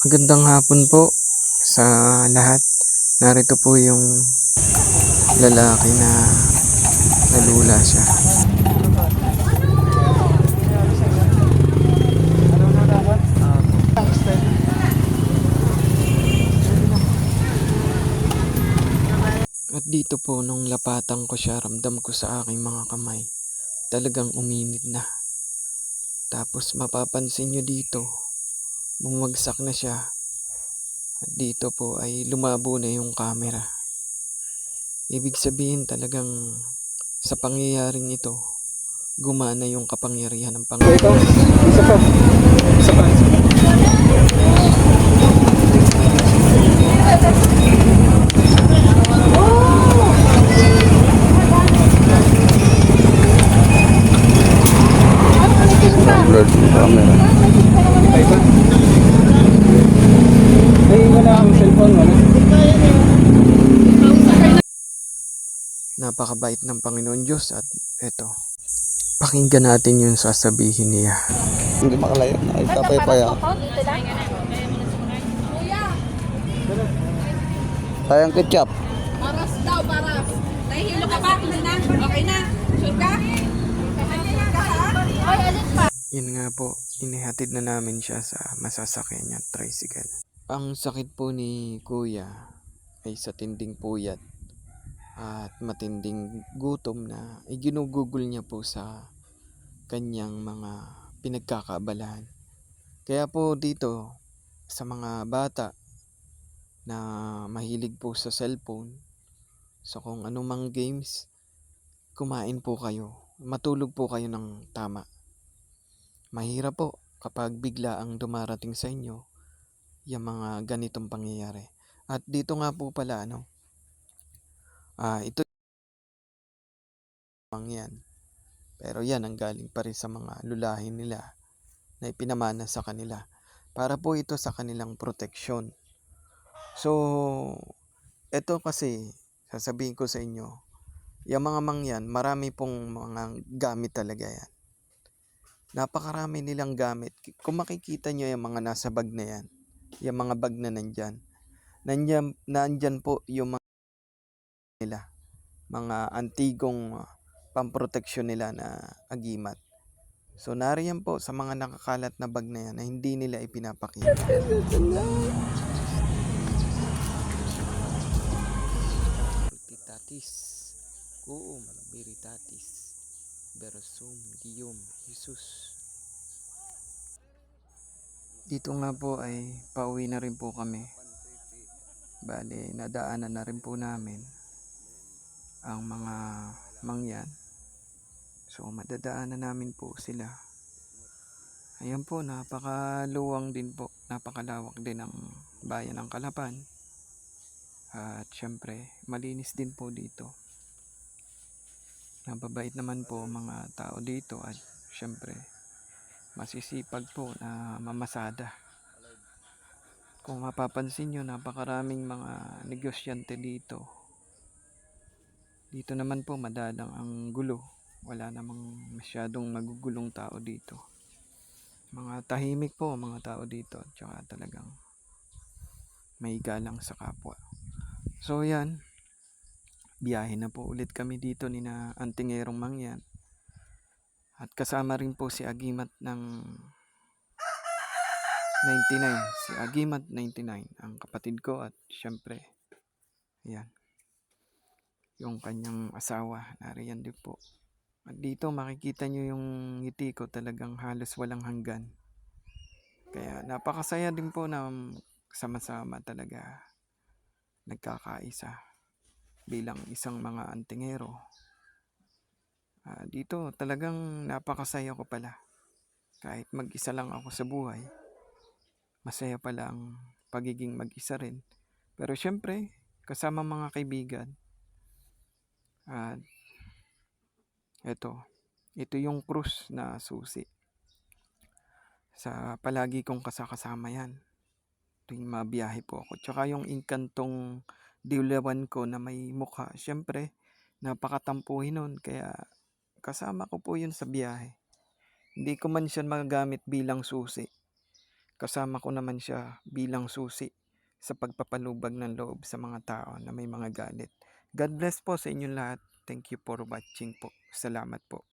Magandang hapon po sa lahat. Narito po yung lalaki na nalula siya. At dito po nung lapatan ko siya, ramdam ko sa aking mga kamay, talagang uminit na. Tapos mapapansin nyo dito, bumagsak na siya. At dito po ay lumabo na yung camera. Ibig sabihin talagang sa pangyayaring ito, gumana yung kapangyarihan ng Panginoon. Ito, isa pa. Isa pa. Yung camera. Ay Ay, akong cellphone, wala. Napakabait ng Panginoon Diyos at eto, pakinggan natin yung sasabihin niya. Hindi makalayo. Nakitapay-paya. Sayang ketchup. Paras daw, paras. Nahihilo ka ba? Na? Okay na? Sure ka? Ay? Yun nga po, inihatid na namin siya sa masasakyan niya, tricycle. Ang sakit po ni Kuya ay sa tinding puyat at matinding gutom na iginugugol niya po sa kanyang mga pinagkakaabalahan. Kaya po dito sa mga bata na mahilig po sa cellphone, sa kung anumang games, kumain po kayo. Matulog po kayo ng tama. Mahirap po kapag bigla ang dumarating sa inyo yung mga ganitong pangyayari. At dito nga po pala, ano, ah, ito mang yan. Pero yan ang galing pa rin sa mga lulahin nila na ipinamana sa kanila. Para po ito sa kanilang proteksyon. So, ito kasi, sasabihin ko sa inyo, yung mga mangyan, marami pong mga gamit talaga yan napakarami nilang gamit. Kung makikita nyo yung mga nasa bag na yan, yung mga bag na nandyan, nandyan, nandyan po yung mga nila, mga antigong uh, pamproteksyon nila na agimat. So nariyan po sa mga nakakalat na bag na yan na hindi nila ipinapakita. Veritatis, kuum, veritatis, versum, dium, Jesus. Dito nga po ay pauwi na rin po kami. Bale, nadaanan na rin po namin ang mga mangyan. So, madadaanan namin po sila. Ayan po, napakaluwang din po. Napakalawak din ang bayan ng Kalapan. At syempre, malinis din po dito. Nababait naman po mga tao dito at syempre, masisipag po na mamasada. Kung mapapansin nyo, napakaraming mga negosyante dito. Dito naman po madalang ang gulo. Wala namang masyadong magugulong tao dito. Mga tahimik po mga tao dito. Tsaka talagang may galang sa kapwa. So yan, biyahe na po ulit kami dito ni na Antingerong Mangyan. At kasama rin po si Agimat ng 99. Si Agimat 99, ang kapatid ko at syempre, yan. Yung kanyang asawa, nariyan din po. At dito makikita nyo yung ngiti ko talagang halos walang hanggan. Kaya napakasaya din po na sama-sama talaga nagkakaisa bilang isang mga antingero. Ah, dito talagang napakasaya ko pala. Kahit mag-isa lang ako sa buhay, masaya pala ang pagiging mag-isa rin. Pero syempre, kasama mga kaibigan. At eto, ito yung krus na susi. Sa palagi kong kasakasama yan. Tuwing mabiyahe po ako. Tsaka yung inkantong dilawan ko na may mukha. Syempre, napakatampuhin nun. Kaya kasama ko po yun sa biyahe. Hindi ko man siya magagamit bilang susi. kasama ko naman siya bilang susi sa pagpapalubag ng loob sa mga tao na may mga galit. God bless po sa inyong lahat. Thank you for watching po. Salamat po.